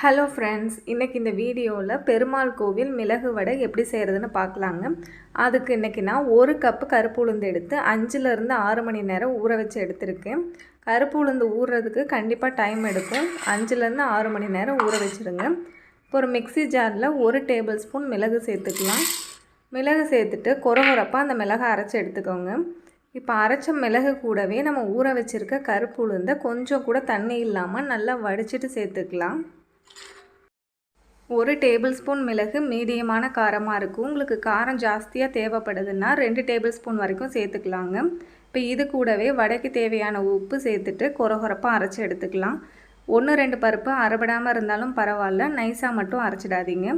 Hello friends இன்றைக்கி இந்த வீடியோவில் பெருமாள் கோவில் மிளகு வடை எப்படி செய்கிறதுன்னு பார்க்கலாங்க. அதுக்கு இன்றைக்கி நான் ஒரு கப்பு கருப்பு உளுந்து எடுத்து அஞ்சுலேருந்து ஆறு மணி நேரம் ஊற வச்சு எடுத்திருக்கேன். கருப்பு உளுந்து ஊறுறதுக்கு கண்டிப்பாக டைம் எடுக்கும். அஞ்சுலேருந்து ஆறு மணி நேரம் ஊற வச்சுருங்க. இப்போ ஒரு மிக்ஸி ஜாரில் ஒரு டேபிள் ஸ்பூன் மிளகு சேர்த்துக்கலாம். மிளகு சேர்த்துட்டு கொரகொரப்பாக அந்த மிளகை அரைச்சி எடுத்துக்கோங்க. இப்போ அரைச்ச மிளகு கூடவே நம்ம ஊற வச்சுருக்க கருப்பு உளுந்தை கொஞ்சம் கூட தண்ணி இல்லாமல் நல்லா வடிச்சிட்டு சேர்த்துக்கலாம். ஒரு டேபிள் ஸ்பூன் மிளகு மீடியமான காரமாக இருக்கும். உங்களுக்கு காரம் ஜாஸ்தியாக தேவைப்படுதுன்னா ரெண்டு டேபிள் ஸ்பூன் வரைக்கும் சேர்த்துக்கலாங்க. இப்போ இது கூடவே வடைக்கு தேவையான உப்பு சேர்த்துட்டு குறகுறப்பாக அரைச்சி எடுத்துக்கலாம். ஒன்று ரெண்டு பருப்பு அரைபடாமல் இருந்தாலும் பரவாயில்ல. நைஸாக மட்டும் அரைச்சிடாதீங்க.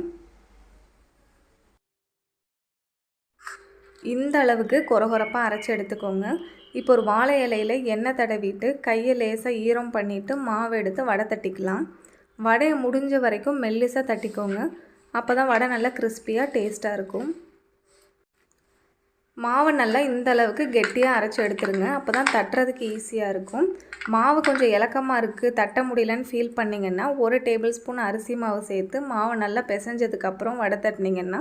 இந்த அளவுக்கு குறகுறப்பாக அரைச்சி எடுத்துக்கோங்க. இப்போ ஒரு வாழை இலையில் எண்ணெய் தடவிட்டு கையை லேசாக ஈரம் பண்ணிவிட்டு மாவு எடுத்து வடை தட்டிக்கலாம். வடையை முடிஞ்ச வரைக்கும் மெல்லிசாக தட்டிக்கோங்க. அப்போ தான் வடை நல்லா கிறிஸ்பியாக டேஸ்ட்டாக இருக்கும். மாவை நல்லா இந்த அளவுக்கு கெட்டியாக அரைச்சி எடுத்துருங்க. அப்போ தான் தட்டுறதுக்கு ஈஸியாக இருக்கும். மாவு கொஞ்சம் இலக்கமாக இருக்குது தட்ட முடியலன்னு ஃபீல் பண்ணிங்கன்னா ஒரு டேபிள் ஸ்பூன் அரிசி மாவு சேர்த்து மாவை நல்லா பிசைஞ்சதுக்கப்புறம் வடை தட்டினீங்கன்னா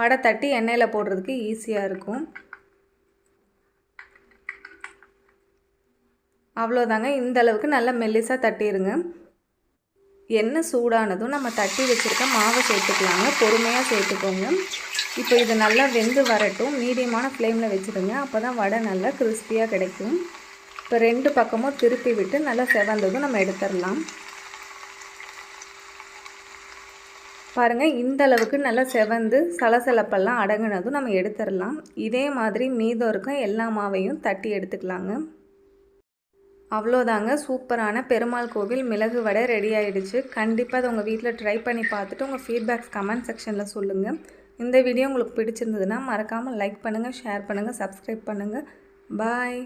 வடை தட்டி எண்ணெயில் போடுறதுக்கு ஈஸியாக இருக்கும். அவ்வளோதாங்க இந்த அளவுக்கு நல்லா மெல்லிசாக தட்டிடுங்க எண்ணெய் சூடானதும் நம்ம தட்டி வச்சுருக்க மாவை சேர்த்துக்கலாங்க. பொறுமையாக சேர்த்துக்கோங்க. இப்போ இது நல்லா வெந்து வரட்டும். மீடியமான ஃப்ளேமில் வச்சுருங்க அப்போ தான் வடை நல்லா கிறிஸ்பியாக கிடைக்கும். இப்போ ரெண்டு பக்கமும் திருப்பி விட்டு நல்லா செவந்ததும் நம்ம எடுத்துடலாம். பாருங்கள் இந்த அளவுக்கு நல்லா செவந்து சலசலப்பெல்லாம் அடங்கினதும் நம்ம எடுத்துடலாம். இதே மாதிரி மீதம் இருக்க எல்லா மாவையும் தட்டி எடுத்துக்கலாங்க. அவ்வளோதாங்க சூப்பரான பெருமாள் கோவில் மிளகு வடை ரெடி ஆகிடுச்சு கண்டிப்பாக அதை உங்கள் வீட்டில் ட்ரை பண்ணி பார்த்துட்டு உங்கள் ஃபீட்பேக்ஸ் கமெண்ட் செக்ஷனில் சொல்லுங்கள் இந்த வீடியோ உங்களுக்கு பிடிச்சிருந்ததுன்னா மறக்காமல் லைக் பண்ணுங்கள் ஷேர் பண்ணுங்கள் சப்ஸ்கிரைப் பண்ணுங்கள் பாய்